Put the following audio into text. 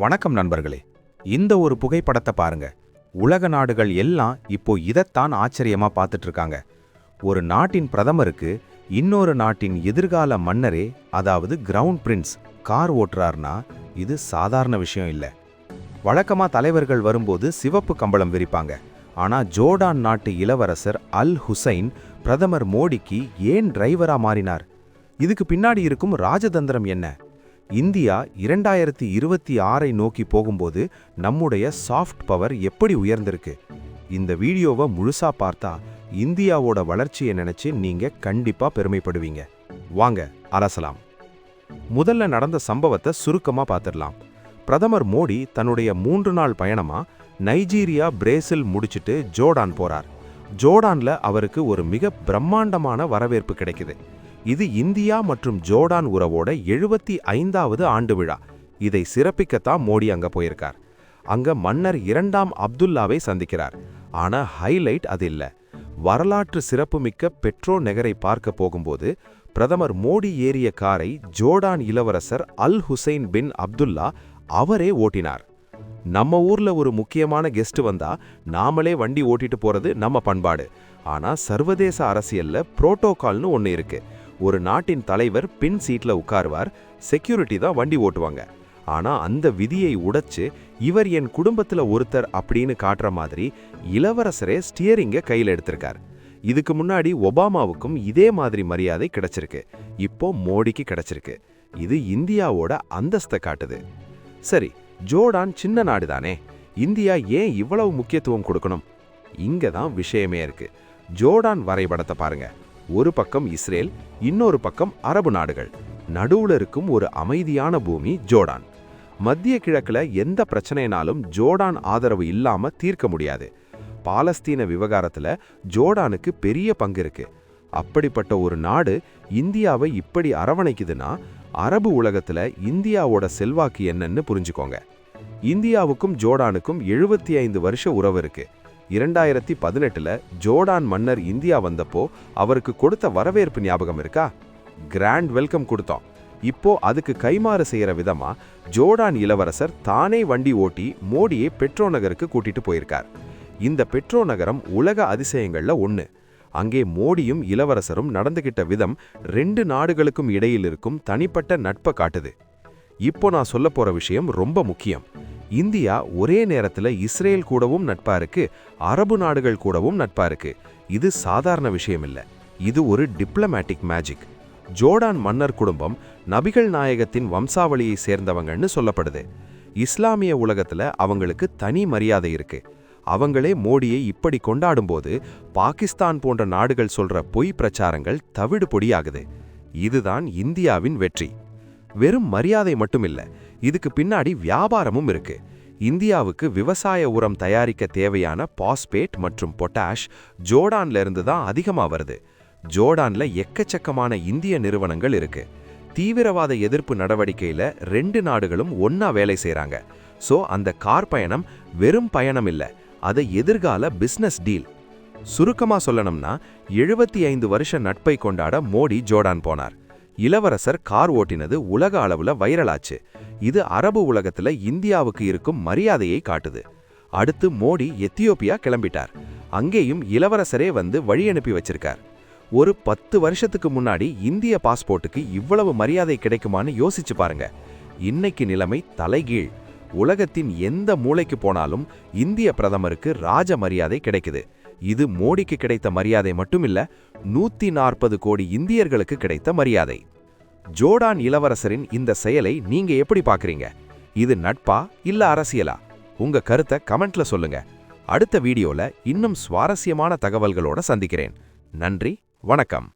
வணக்கம் நண்பர்களே. இந்த ஒரு புகைப்படத்தை பாருங்க. உலக நாடுகள் எல்லாம் இப்போ இதைத்தான் ஆச்சரியமா பார்த்துட்டு இருக்காங்க ஒரு நாட்டின் பிரதமருக்கு இன்னொரு நாட்டின் எதிர்கால மன்னரே அதாவது கிரவுண்ட் பிரின்ஸ் கார் ஓட்டுறார்னா இது சாதாரண விஷயம் இல்லை. வழக்கமாக தலைவர்கள் வரும்போது சிவப்பு கம்பளம் விரிப்பாங்க. ஆனால் ஜோர்டான் நாட்டு இளவரசர் அல் ஹுசைன் பிரதமர் மோடிக்கு ஏன் டிரைவரா மாறினார்? இதுக்கு பின்னாடி இருக்கும் ராஜதந்திரம் என்ன? இந்தியா இரண்டாயிரத்தி இருபத்தி ஆறை நோக்கி போகும்போது நம்முடைய சாஃப்ட் பவர் எப்படி உயர்ந்திருக்கு? இந்த வீடியோவை முழுசா பார்த்தா இந்தியாவோட வளர்ச்சியை நினைச்சு நீங்க கண்டிப்பா பெருமைப்படுவீங்க. வாங்க அலசலாம். முதல்ல நடந்த சம்பவத்தை சுருக்கமா பார்த்துடலாம் பிரதமர் மோடி தன்னுடைய மூன்று நாள் பயணமா நைஜீரியா பிரேசில் முடிச்சிட்டு ஜோர்டான் போறார். ஜோர்டான்ல அவருக்கு ஒரு மிக பிரம்மாண்டமான வரவேற்பு கிடைக்குது. இது இந்தியா மற்றும் ஜோர்டான் உறவோட எழுபத்தி ஐந்தாவது ஆண்டு விழா இதை சிறப்பிக்கத்தான் மோடி அங்க போயிருக்கார். அங்க மன்னர் இரண்டாம் அப்துல்லாவை சந்திக்கிறார். ஆனா ஹைலைட் அது இல்லை. வரலாற்று சிறப்புமிக்க பெட்ரோ நகரை பார்க்க போகும்போது பிரதமர் மோடி ஏறிய காரை ஜோர்டான் இளவரசர் அல் ஹுசைன் பின் அப்துல்லா அவரே ஓட்டினார். நம்ம ஊர்ல ஒரு முக்கியமான கெஸ்ட் வந்தா நாமளே வண்டி ஓட்டிட்டு போறது நம்ம பண்பாடு. ஆனா சர்வதேச அரசியல்ல புரோட்டோகால்னு ஒன்னு இருக்கு. ஒரு நாட்டின் தலைவர் பின் சீட்ல உட்காருவார் செக்யூரிட்டி தான் வண்டி ஓட்டுவாங்க. ஆனா அந்த விதியை உடைச்சு இவர் என் குடும்பத்துல ஒருத்தர் அப்படின்னு காட்டுற மாதிரி இளவரசரே ஸ்டியரிங்க கையில் எடுத்திருக்கார். இதுக்கு முன்னாடி ஒபாமாவுக்கும் இதே மாதிரி மரியாதை கிடைச்சிருக்கு. இப்போ மோடிக்கு கிடைச்சிருக்கு. இது இந்தியாவோட அந்தஸ்தை காட்டுது. சரி ஜோர்டான் சின்ன நாடு தானே? இந்தியா ஏன் இவ்வளவு முக்கியத்துவம் கொடுக்கணும்? இங்க தான் விஷயமே இருக்கு. ஜோர்டான் வரைபடத்தை பாருங்க. ஒரு பக்கம் இஸ்ரேல் இன்னொரு பக்கம் அரபு நாடுகள். நடுவுல இருக்கும் ஒரு அமைதியான பூமி ஜோர்டான். மத்திய கிழக்குல எந்த பிரச்சனைனாலும் ஜோர்டான் ஆதரவு இல்லாம தீர்க்க முடியாது. பாலஸ்தீன விவகாரத்துல ஜோர்டானுக்கு பெரிய பங்கு இருக்கு. அப்படிப்பட்ட ஒரு நாடு இந்தியாவை இப்படி அரவணைக்குதுன்னா அரபு உலகத்துல இந்தியாவோட செல்வாக்கு என்னன்னு புரிஞ்சுக்கோங்க. இந்தியாவுக்கும் ஜோர்டானுக்கும் எழுபத்தி ஐந்து வருஷ உறவு இருக்கு. இரண்டாயிரத்தி பதினெட்டுல ஜோர்டான் மன்னர் இந்தியா வந்தப்போ அவருக்கு கொடுத்த வரவேற்பு ஞாபகம் இருக்கா? கிராண்ட் வெல்கம் கொடுத்தோம். இப்போ அதுக்கு கைமாறு செய்யற விதமா ஜோர்டான் இளவரசர் தானே வண்டி ஓட்டி மோடியை பெட்ரோ நகருக்கு கூட்டிட்டு போயிருக்கார். இந்த பெட்ரோ நகரம் உலக அதிசயங்கள்ல ஒன்று அங்கே மோடியும் இளவரசரும் நடந்துகிட்ட விதம் ரெண்டு நாடுகளுக்கும் இடையில் இருக்கும் தனிப்பட்ட நட்பை காட்டுது. இப்போ நான் சொல்ல போற விஷயம் ரொம்ப முக்கியம். இந்தியா ஒரே நேரத்துல இஸ்ரேல் கூடவும் நட்பா இருக்கு அரபு நாடுகள் கூடவும் நட்பா இருக்கு இது சாதாரண விஷயம் இல்லை இது ஒரு டிப்ளமேட்டிக் மேஜிக் ஜோர்டான் மன்னர் குடும்பம் நபிகள் நாயகத்தின் வம்சாவளியை சேர்ந்தவங்கன்னு சொல்லப்படுது. இஸ்லாமிய உலகத்துல அவங்களுக்கு தனி மரியாதை இருக்கு. அவங்களே மோடியை இப்படி கொண்டாடும்போது பாகிஸ்தான் போன்ற நாடுகள் சொல்ற பொய் பிரச்சாரங்கள் தவிடு பொடியாகுது இதுதான் இந்தியாவின் வெற்றி. வெறும் மரியாதை மட்டுமில்ல இதுக்கு பின்னாடி வியாபாரமும் இருக்கு. இந்தியாவுக்கு விவசாய உரம் தயாரிக்க தேவையான பாஸ்பேட் மற்றும் பொட்டாஷ் ஜோர்டான்ல இருந்து தான் அதிகமாக வருது. ஜோர்டான்ல எக்கச்சக்கமான இந்திய நிறுவனங்கள் இருக்கு. தீவிரவாத எதிர்ப்பு நடவடிக்கையில ரெண்டு நாடுகளும் ஒன்னா வேலை செய்கிறாங்க ஸோ அந்த கார் பயணம் வெறும் பயணம் இல்லை அது எதிர்கால பிஸ்னஸ் டீல். சுருக்கமாக சொல்லணும்னா எழுபத்தி ஐந்து வருஷ நட்பை கொண்டாட மோடி ஜோர்டான் போனார். இளவரசர் கார் ஓட்டினது உலக அளவுல வைரலாச்சு. இது அரபு உலகத்துல இந்தியாவுக்கு இருக்கும் மரியாதையை காட்டுது. அடுத்து மோடி எத்தியோப்பியா கிளம்பிட்டார். அங்கேயும் இளவரசரே வந்து வழி அனுப்பி வச்சிருக்கார். ஒரு பத்து வருஷத்துக்கு முன்னாடி இந்திய பாஸ்போர்ட்டுக்கு இவ்வளவு மரியாதை கிடைக்குமான்னு யோசிச்சு பாருங்க. இன்னைக்கு நிலைமை தலைகீழ். உலகத்தின் எந்த மூளைக்கு போனாலும் இந்திய பிரதமருக்கு ராஜ மரியாதை கிடைக்குது. இது மோடிக்கு கிடைத்த மரியாதை மட்டுமில்ல நூத்தி நாற்பது கோடி இந்தியர்களுக்கு கிடைத்த மரியாதை. ஜோர்டான் இளவரசரின் இந்த செயலை நீங்க எப்படி பாக்குறீங்க இது நட்பா இல்ல அரசியலா? உங்க கருத்தை கமெண்ட்ல சொல்லுங்க. அடுத்த வீடியோல இன்னும் சுவாரஸ்யமான தகவல்களோட சந்திக்கிறேன். நன்றி வணக்கம்.